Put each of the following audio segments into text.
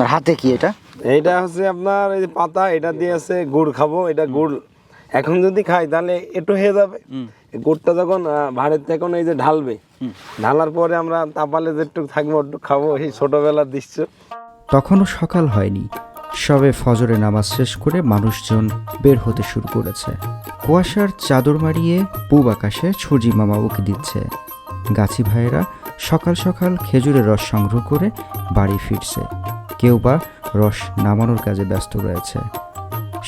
আর হাতে কি এটা? এটা হচ্ছে আপনার এই যে পাতা এটা দিয়ে আছে গুড় খাব। এটা গুড় এখন যদি খাই তাহলে একটু হয়ে যাবে। এই গুড়টা যখন ভাঁড়ের থেকে এই যে ঢালবে ঢালার পরে আমরা তাপালে যেটুকু থাকব একটু খাব এই ছোটবেলার দৃশ্য। তখনও সকাল হয়নি। সবে ফজরে নামাজ শেষ করে মানুষজন বের হতে শুরু করেছে। কুয়াশার চাদর মারিয়ে পূব আকাশে সূর্যি মামা উকি দিচ্ছে। গাছি ভাইয়েরা সকাল সকাল খেজুরের রস সংগ্রহ করে বাড়ি ফিরছে। কেউ বা রস নামানোর কাজে ব্যস্ত রয়েছে।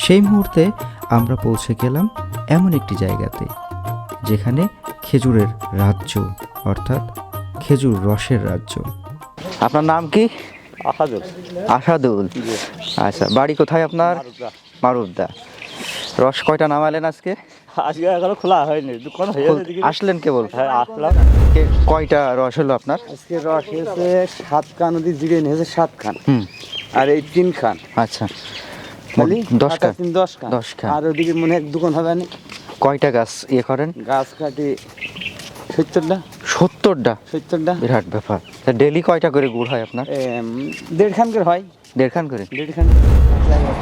সেই মুহূর্তে আমরা পৌঁছে গেলাম এমন একটি জায়গাতে যেখানে খেজুরের রাজ্য অর্থাৎ খেজুর রসের রাজ্য। আপনার নাম কি? আসাদুল। আসাদুল। আচ্ছা বাড়ি কোথায় আপনার? মারুবদা রস কয়টা নামালেন আজকে? আজকে এখনও খোলা হয়নি দোকান হয়ে গেছে আসলেন কেবল হ্যাঁ আসলাম। কয়টা রস হলো আপনার? আজকে রস হয়েছে সাত খান নদী জিরে নিয়েছে সাত খান হুম। আর এই তিন খান আচ্ছা। খালি দশ খান। তিন দশ খান দশ খান। আর ওদিকে মনে হয় এক দোকান হবে না। কয়টা গাছ ইয়ে করেন? গাছ কাটি সত্তরটা। সত্তরটা? সত্তরটা। বিরাট ব্যাপার। ডেলি কয়টা করে গুড় হয় আপনার? এম, দেড় খান করে হয়। দেড় খান করে? দেড় খান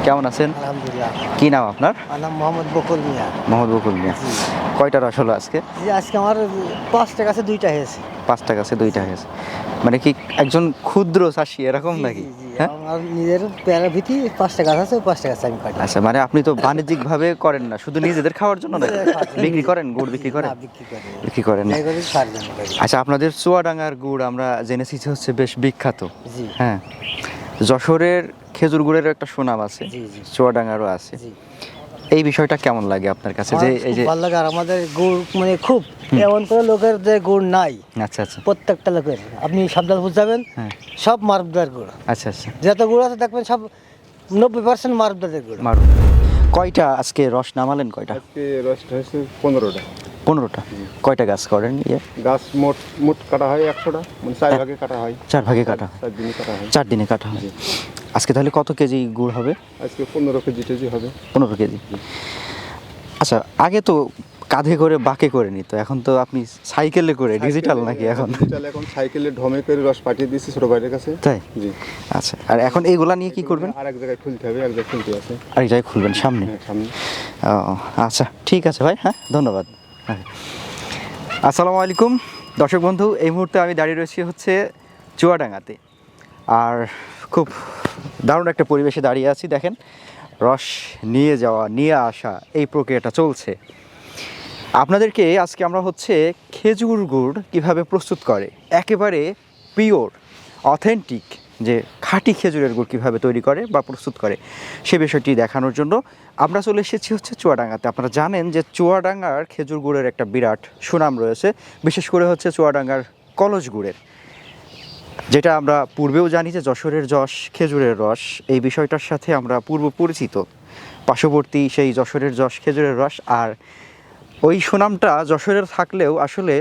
কেমন আছেন? আলহামদুলিল্লাহ। কি নাম আপনার? নাম মোহাম্মদ বকুল মিয়া। মোহাম্মদ বকুল মিয়া। কয়টা রস হলো আজকে? জি আজকে আমার পাঁচটা গাছে দুইটা হয়েছে। পাঁচটা গাছে দুইটা হয়েছে। মানে কি একজন ক্ষুদ্র চাষি এরকম নাকি? হ্যাঁ? আমার নিজের প্যারা পাঁচটা গাছ আছে পাঁচটা গাছ আমি কাটি। আচ্ছা মানে আপনি তো বাণিজ্যিক ভাবে করেন না শুধু নিজেদের খাওয়ার জন্য না বিক্রি করেন গুড় বিক্রি করেন? বিক্রি করি। বিক্রি করেন। আচ্ছা আপনাদের চুয়াডাঙ্গার গুড় আমরা জেনেছি যে হচ্ছে বেশ বিখ্যাত। হ্যাঁ। যশোরের খেজুর গুড়ের একটা সুনাম আছে চুয়াডাঙ্গারও আছে। এই বিষয়টা কেমন লাগে আপনার কাছে? যে এই যে ভালো লাগে আর আমাদের গুড় মানে খুব। এমন করে লোকের যে গুড় নাই। আচ্ছা আচ্ছা। প্রত্যেকটা লোকের। আপনি সাবধান বুঝাবেন হ্যাঁ। সব মারুবদার গুড়। আচ্ছা আচ্ছা। যত গুড় আছে দেখবেন সব নব্বই পার্সেন্ট মারুবদারের গুড়। মারু কয়টা আজকে রস নামালেন কয়টা? আজকে রসটা হয়েছে পনেরোটা। পনেরোটা। কয়টা গাছ করেন? ইয়ে? গাছ মোট মোট কাটা হয় একশোটা। মানে চার ভাগে কাটা হয়। চার ভাগে কাটা। চার দিনে কাটা হয়। চার দিনে কাটা হয়। আজকে তাহলে কত কেজি গুড় হবে? আজকে পনেরো কেজি টেজি হবে। পনেরো কেজি। আচ্ছা আগে তো কাঁধে করে বাঁকে করে নিত। এখন তো আপনি সাইকেলে করে ডিজিটাল নাকি এখন? ডিজিটাল এখন সাইকেলে ঢমে করে রস পাঠিয়ে দিয়েছি ছোট ভাইয়ের কাছে। তাই? জি। আচ্ছা আর এখন এইগুলা নিয়ে কি করবেন? আর এক জায়গায় খুলতে হবে এক জায়গায় খুলতে আছে। আরেক জায়গায় খুলবেন সামনে? হ্যাঁ সামনে। ও আচ্ছা ঠিক আছে ভাই হ্যাঁ ধন্যবাদ। আসসালামু আলাইকুম। দর্শক বন্ধু, এই মুহূর্তে আমি দাঁড়িয়ে রয়েছি হচ্ছে চুয়াডাঙ্গাতে। আর খুব দারুণ একটা পরিবেশে দাঁড়িয়ে আছি, দেখেন। রস নিয়ে যাওয়া, নিয়ে আসা এই প্রক্রিয়াটা চলছে। আপনাদেরকে আজকে আমরা হচ্ছে খেজুর গুড় কীভাবে প্রস্তুত করে? একেবারে পিওর অথেন্টিক যে খাঁটি খেজুরের গুড় কীভাবে তৈরি করে বা প্রস্তুত করে সে বিষয়টি দেখানোর জন্য আমরা চলে এসেছি হচ্ছে চুয়াডাঙ্গাতে। আপনারা জানেন যে চুয়াডাঙ্গার খেজুর গুড়ের একটা বিরাট সুনাম রয়েছে, বিশেষ করে হচ্ছে চুয়াডাঙ্গার কলস গুড়ের। যেটা আমরা পূর্বেও জানি যে যশোরের যশ, খেজুরের রস, এই বিষয়টার সাথে আমরা পূর্ব পরিচিত। পার্শ্ববর্তী সেই যশোরের যশ, খেজুরের রস আর ওই সুনামটা যশোরের থাকলেও আসলে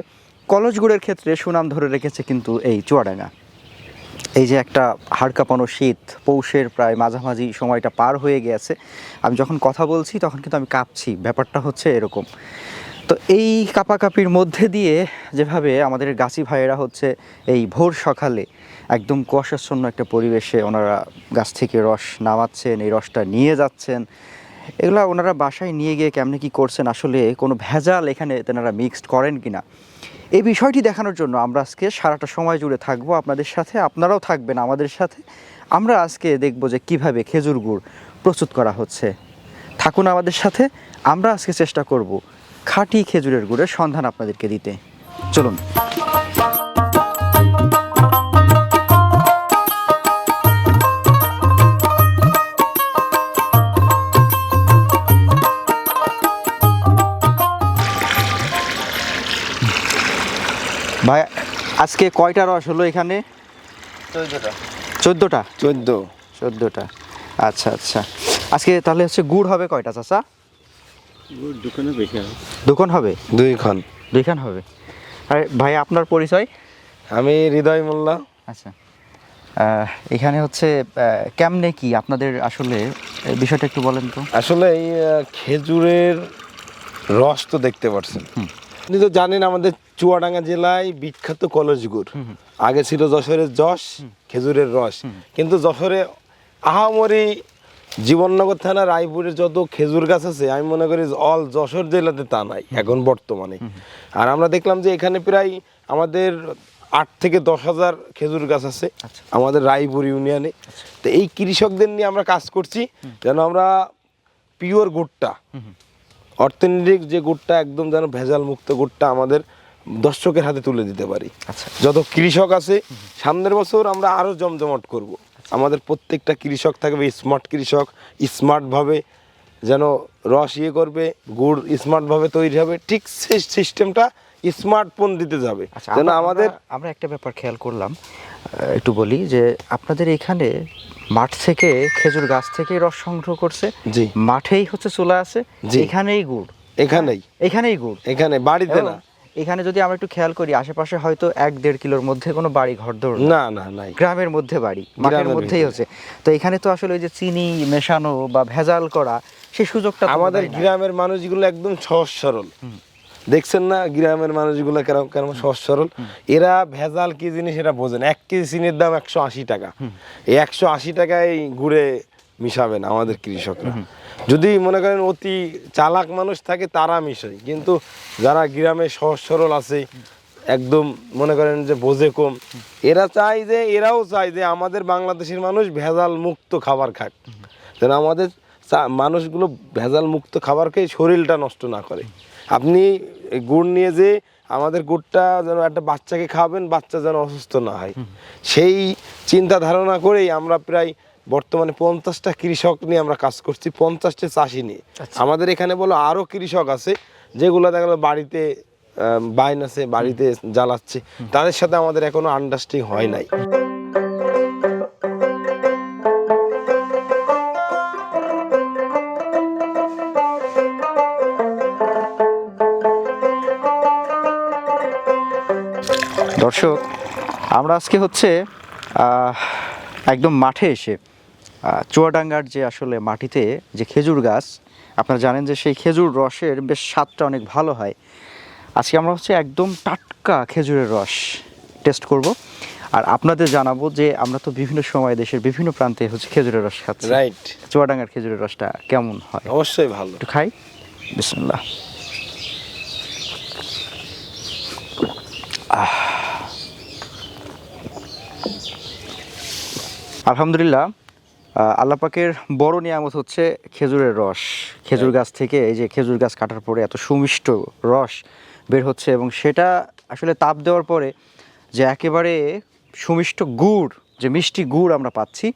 কলস গুড়ের ক্ষেত্রে সুনাম ধরে রেখেছে কিন্তু এই চুয়াডাঙ্গা। এই যে একটা হাড় কাঁপানো শীত, পৌষের প্রায় মাঝামাঝি সময়টা পার হয়ে গেছে, আমি যখন কথা বলছি তখন কিন্তু আমি কাঁপছি, ব্যাপারটা হচ্ছে এরকম। তো এই কাপাকাপির মধ্যে দিয়ে যেভাবে আমাদের গাছি ভাইয়েরা হচ্ছে এই ভোর সকালে একদম কুয়াশাচ্ছন্ন একটা পরিবেশে ওনারা গাছ থেকে রস নামাচ্ছেন, এই রসটা নিয়ে যাচ্ছেন, এগুলা ওনারা বাসায় নিয়ে গিয়ে কেমনে কি করছেন আসলে কোনো ভেজাল এখানে তেনারা মিক্সড করেন কিনা? এই বিষয়টি দেখানোর জন্য আমরা আজকে সারাটা সময় জুড়ে থাকব আপনাদের সাথে, আপনারাও থাকবেন আমাদের সাথে। আমরা আজকে দেখব যে কীভাবে খেজুর গুড় প্রস্তুত করা হচ্ছে। থাকুন আমাদের সাথে, আমরা আজকে চেষ্টা করব খাঁটি খেজুরের গুড়ের সন্ধান আপনাদেরকে দিতে। চলুন। ভাই আজকে কয়টা রস হলো এখানে? চোদ্দোটা। চোদ্দ। চোদ্দোটা। আচ্ছা আচ্ছা। আজকে তাহলে হচ্ছে গুড় হবে কয়টা চাচা? বেশি দুখন হবে। দুই খন দুইখান। হবে। আরে ভাই আপনার পরিচয়? আমি হৃদয় মোল্লা। আচ্ছা। আহ, এখানে হচ্ছে আহ, কেমনে কি আপনাদের আসলে এই বিষয়টা একটু বলেন তো। আসলে এই আহ, খেজুরের রস তো দেখতে পাচ্ছেন আপনি তো জানেন আমাদের চুয়াডাঙ্গা জেলায় বিখ্যাত কলেজ গুড়। আগে ছিল যশোরের যশ খেজুরের রস। কিন্তু যশোরে আহামরি জীবননগর থানা রায়পুরের যত খেজুর গাছ আছে আমি মনে করি অল যশোর জেলাতে তা নাই এখন বর্তমানে। আর আমরা দেখলাম যে এখানে প্রায় আমাদের আট থেকে দশ হাজার খেজুর গাছ আছে আমাদের রায়পুর ইউনিয়নে। তো এই কৃষকদের নিয়ে আমরা কাজ করছি যেন আমরা পিওর গুড়টা অর্থনৈতিক যে গুড়টা একদম যেন ভেজাল মুক্ত গুড়টা আমাদের দর্শকের হাতে তুলে দিতে পারি। আচ্ছা। যত কৃষক আছে সামনের বছর আমরা আরও জমজমাট করব। আমাদের প্রত্যেকটা কৃষক থাকবে স্মার্ট কৃষক স্মার্টভাবে যেন রস ইয়ে করবে গুড় স্মার্টভাবে তৈরি হবে। ঠিক সেই সিস্টেমটা স্মার্টফোন দিতে যাবে। আচ্ছা যেন আমাদের আমরা- একটা ব্যাপার খেয়াল করলাম একটু বলি যে আপনাদের এখানে মাঠ থেকে খেজুর গাছ থেকে রস সংগ্রহ করছে। জি। মাঠেই হচ্ছে চলে আছে। এখানেই গুড়। এখানেই। এখানেই গুড়। এখানে বাড়িতে না। এখানে যদি আমরা একটু খেয়াল করি আশেপাশে হয়তো এক দেড় কিলোর মধ্যে কোনো বাড়ি ঘর দৌড় না না নাই। গ্রামের মধ্যে বাড়ি মাঠের মধ্যেই। হচ্ছে। তো এখানে তো আসলে ওই যে চিনি মেশানো বা ভেজাল করা সেই সুযোগটা আমাদের গ্রামের মানুষগুলো একদম সহজ সরল। দেখছেন না গ্রামের মানুষগুলো কেরম কেরম সহজ সরল? এরা ভেজাল কি জিনিস এরা বোঝেন এক কেজি চিনির দাম একশো আশি টাকা। এই একশো আশি টাকায় ঘুরে মিশাবেন আমাদের কৃষকরা। যদি মনে করেন অতি চালাক মানুষ থাকে তারা মিশায়। কিন্তু যারা গ্রামে সহজ সরল আছে একদম মনে করেন যে বোঝে কম এরা চায় যে এরাও চায় যে আমাদের বাংলাদেশের মানুষ ভেজাল মুক্ত খাবার খাক। যেন আমাদের মানুষগুলো ভেজাল মুক্ত খাবার খেয়ে শরীরটা নষ্ট না করে। আপনি গুড় নিয়ে যে আমাদের গুড়টা যেন একটা বাচ্চাকে খাওয়াবেন বাচ্চা যেন অসুস্থ না হয়। সেই চিন্তা ধারণা করেই আমরা প্রায় বর্তমানে পঞ্চাশটা কৃষক নিয়ে আমরা কাজ করছি পঞ্চাশটা চাষি নিয়ে। আমাদের এখানে বলো আরও কৃষক আছে যেগুলো দেখা গেলো বাড়িতে বাইন আছে বাড়িতে জ্বালাচ্ছে। তাদের সাথে আমাদের এখনও আন্ডারস্ট্যান্ডিং হয় নাই। দর্শক আমরা আজকে হচ্ছে একদম মাঠে এসে চুয়াডাঙ্গার যে আসলে মাটিতে যে খেজুর গাছ আপনারা জানেন যে সেই খেজুর রসের বেশ স্বাদটা অনেক ভালো হয়। আজকে আমরা হচ্ছে একদম টাটকা খেজুরের রস টেস্ট করব। আর আপনাদের জানাব যে আমরা তো বিভিন্ন সময় দেশের বিভিন্ন প্রান্তে হচ্ছে খেজুরের রস খাচ্ছি। রাইট চুয়াডাঙ্গার খেজুরের রসটা কেমন হয়? অবশ্যই ভালো। একটু খাই। বিসমুল্লাহ। আহ, আল্লাহ পাকের বড় নিয়ামত হচ্ছে খেজুরের রস। খেজুর গাছ থেকে এই যে খেজুর গাছ কাটার পরে এত সুমিষ্ট রস বের হচ্ছে এবং সেটা আসলে তাপ দেওয়ার পরে যে একেবারে সুমিষ্ট গুড় যে মিষ্টি গুড় আমরা পাচ্ছি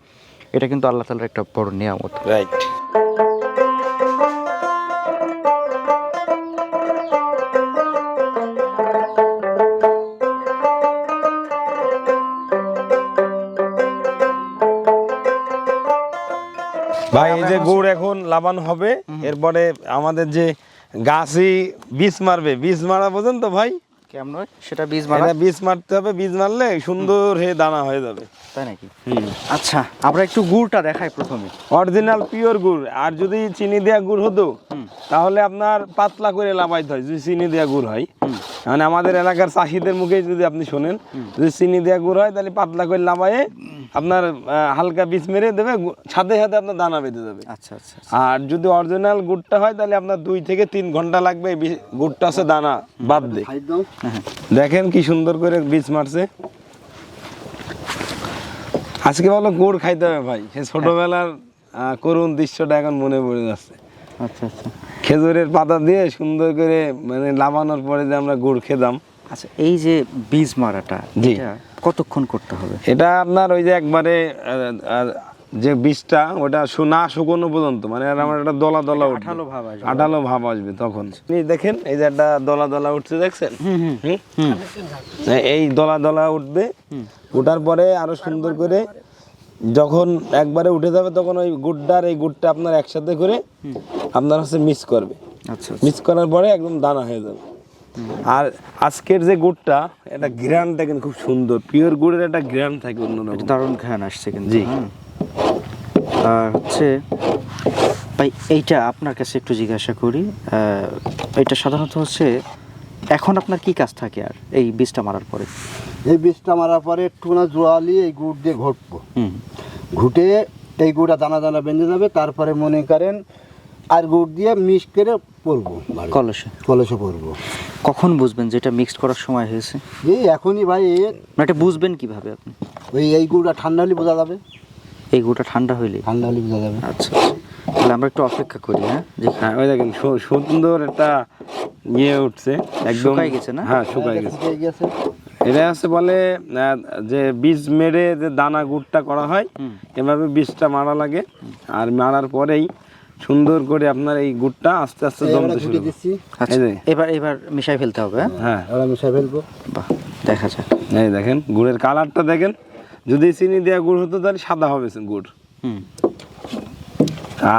এটা কিন্তু আল্লাহ তালার একটা বড় নিয়ামত। রাইট যে গুড় এখন লাবান হবে এরপরে আমাদের যে গাছই বীজ মারবে বীজ মারা বোঝেন তো ভাই? কেমন সেটা বীজ মারা? বীজ মারতে হবে বীজ মারলে সুন্দর হয়ে দানা হয়ে যাবে। তাই নাকি? আচ্ছা আমরা একটু গুড়টা দেখাই প্রথমে। অরিজিনাল পিওর গুড় আর যদি চিনি দেওয়া গুড় হতো তাহলে আপনার পাতলা করে লাভাইতে হয় যদি চিনি দেওয়া গুড় হয়। মানে আমাদের এলাকার চাষিদের মুখে যদি আপনি শোনেন যদি চিনি দেওয়া গুড় হয় তাহলে পাতলা করে লাভায়ে আপনার হালকা বীজ মেরে দেবে গু- সাথে সাথে আপনার দানা বেঁধে যাবে আচ্ছা আচ্ছা আর যদি অরিজিনাল গুড়টা হয় তাহলে আপনার দুই থেকে তিন ঘণ্টা লাগবে এই গুড়টা আছে দানা বাদ দে দেখেন কি সুন্দর করে বীজ মারছে। আজকে বলো গুড় খাইতে হবে ভাই। সে ছোটবেলার করুণ দৃশ্যটা এখন মনে পড়ে যাচ্ছে। আচ্ছা আচ্ছা। খেজুরের পাতা দিয়ে সুন্দর করে মানে লাভানোর পরে যে আমরা গুড় খেতাম। আচ্ছা এই যে বীজ মারাটা জি। কতক্ষণ করতে হবে? এটা আপনার ওই যে একবারে যে বীজটা ওটা না শুকনো পর্যন্ত মানে আর আমার একটা দলা দলা উঠবে। আঠালো ভাব আসবে। আঠালো ভাব আসবে তখন। দেখেন এই যে একটা দলা দলা উঠছে দেখছেন? এই দলা দলা উঠবে ওঠার পরে আরও সুন্দর করে যখন একবারে উঠে যাবে তখন ওই গুড়টার এই গুড়টা আপনার একসাথে করে আপনার হচ্ছে মিক্স করবে। আচ্ছা। মিক্স করার পরে একদম দানা হয়ে যাবে। আর আজকের যে গুড়টা এটা গ্রানটা কিন্তু খুব সুন্দর। পিওর গুড়ের একটা গ্রান থাকে অন্যরকম। দারুণ ঘ্রাণ আসছে কিন্তু জি। হুম। আর হচ্ছে ভাই এইটা আপনার কাছে একটু জিজ্ঞাসা করি এটা সাধারণত হচ্ছে এখন আপনার কি কাজ থাকে আর এই বীজটা মারার পরে? এই বীজটা মারার পরে একটু না জোয়ালি এই গুড় দিয়ে ঘটবো। হুম। ঘুটে এই গুড়টা দানা দানা বেঁধে যাবে তারপরে মনে করেন আর গুড় দিয়ে মিক্স করে পরবো কলসে? কলসে পরবো। কখন বুঝবেন যে এটা মিক্সড করার সময় হয়েছে? এই এখনই ভাই মানে এটা বুঝবেন কীভাবে আপনি? ওই এই গুড়টা ঠান্ডা হলে বোঝা যাবে। এই গুঁড়টা ঠান্ডা হইলে? ঠান্ডা হলে বোঝা যাবে। আচ্ছা আচ্ছা। তাহলে আমরা একটু অপেক্ষা করি হ্যাঁ? যে হ্যাঁ ওই দেখেন সু- সুন্দর একটা ইয়ে উঠছে একদম শুকায় গেছে না? হ্যাঁ শুকায় গেছে। গেছে। এটা হচ্ছে বলে যে বীজ মেরে যে দানা গুড়টা করা হয় এভাবে বীজটা মারা লাগে। আর মারার পরেই সুন্দর করে আপনার এই গুড়টা আস্তে আস্তে জমতে শুরু আচ্ছা এবার এবার মিশাই ফেলতে হবে হ্যাঁ? হ্যাঁ। এবার মিশাই ফেলব। বাহ দেখা যাক। এই দেখেন গুড়ের কালারটা দেখেন। যদি চিনি দেওয়া গুড় হতো তাহলে সাদা হবে গুড়। হুম।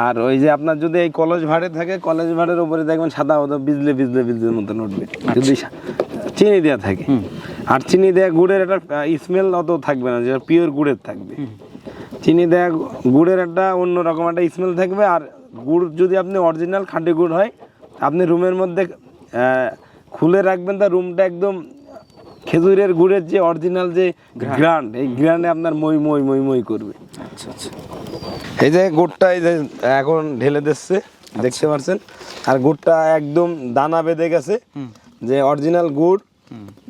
আর ওই যে আপনার যদি এই কলেজ ভাড়ে থাকে কলেজ ভাড়ের উপরে দেখবেন সাদা হতো বিজলে বিজলে বিজলের মতন উঠবে। যদি চিনি দেওয়া থাকে। আর চিনি দেওয়া গুড়ের একটা স্মেল অত থাকবে না যেটা পিওর গুড়ের থাকবে। চিনি গু- গুড়ের একটা অন্যরকম একটা স্মেল থাকবে। আর গুড় যদি আপনি অরিজিনাল খাঁটি গুড় হয় আপনি রুমের মধ্যে খুলে রাখবেন তা রুমটা একদম খেজুরের গুড়ের যে অরিজিনাল যে গ্রান্ড এই গ্রান্ডে আপনার মই মই মই মই করবে। আচ্ছা আচ্ছা। এই যে গুড়টা এই যে এখন ঢেলে দিচ্ছে দেখতে পাচ্ছেন আর গুড়টা একদম দানা বেঁধে গেছে যে অরিজিনাল গুড়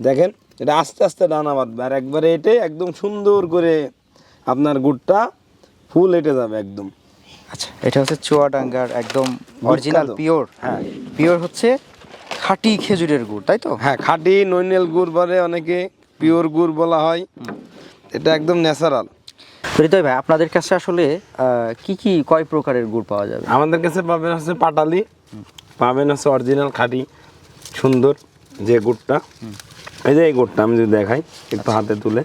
দেখেন এটা আস্তে আস্তে দানা বাঁধবে। আর একবারে এটে একদম সুন্দর করে আপনার গুড়টা ফুল এটে যাবে একদম। আচ্ছা এটা হচ্ছে চুয়া চুয়াডাঙ্গার একদম অরিজিনাল পিওর হ্যাঁ। পিওর হচ্ছে খাঁটি খেজুরের গুড় তাই তো? হ্যাঁ খাঁটি নৈনেল গুড় বলে অনেকে পিওর গুড় বলা হয়। এটা একদম ন্যাচারাল হৃদয় ভাই আপনাদের কাছে আসলে আহ, কি কি কয় প্রকারের গুড় পাওয়া যাবে? আমাদের কাছে পাবেন হচ্ছে পাটালি পাবেন হচ্ছে অরিজিনাল খাঁটি সুন্দর যে গুড়টা। এই যে এই গুড়টা আমি যদি দেখাই একটু হাতে তুলে।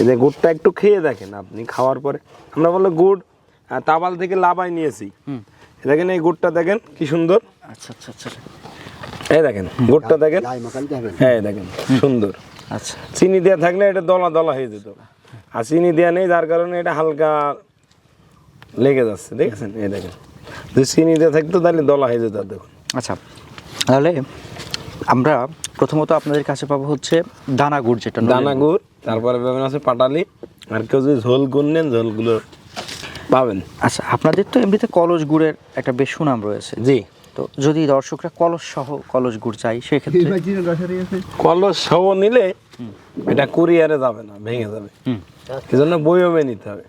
এই যে গুড়টা একটু খেয়ে দেখেন আপনি খাওয়ার পরে। আমরা বলল গুড় তাবাল থেকে লাবাই নিয়েছি। দেখেন এই গুড়টা দেখেন কি সুন্দর। আচ্ছা আচ্ছা আচ্ছা। এই দেখেন গুড়টা দেখেন। হ্যাঁ দেখেন সুন্দর। আচ্ছা। চিনি দেওয়া থাকলে এটা দলা দলা হয়ে যেত। আর চিনি দেওয়া নেই যার কারণে এটা হালকা লেগে যাচ্ছে দেখেছেন? এই দেখেন। যদি চিনি দেওয়া থাকতো তাহলে দলা হয়ে যেত দেখুন। আচ্ছা তাহলে আমরা প্রথমত আপনাদের কাছে পাবো হচ্ছে দানা গুড় যেটা দানা গুড় তারপরে পাবেন আছে পাটালি। আর কেউ যদি ঝোল গুড় নেন ঝোলগুলো পাবেন। আচ্ছা আপনাদের তো এমনিতে কলস গুড়ের একটা বেশ সুনাম রয়েছে। জি। তো যদি দর্শকরা কলস সহ কলস গুড় চাই সেক্ষেত্রে? কলস সহ নিলে এটা কুরিয়ারে যাবে না ভেঙে যাবে। হুম। এজন্য বইমে নিতে হবে।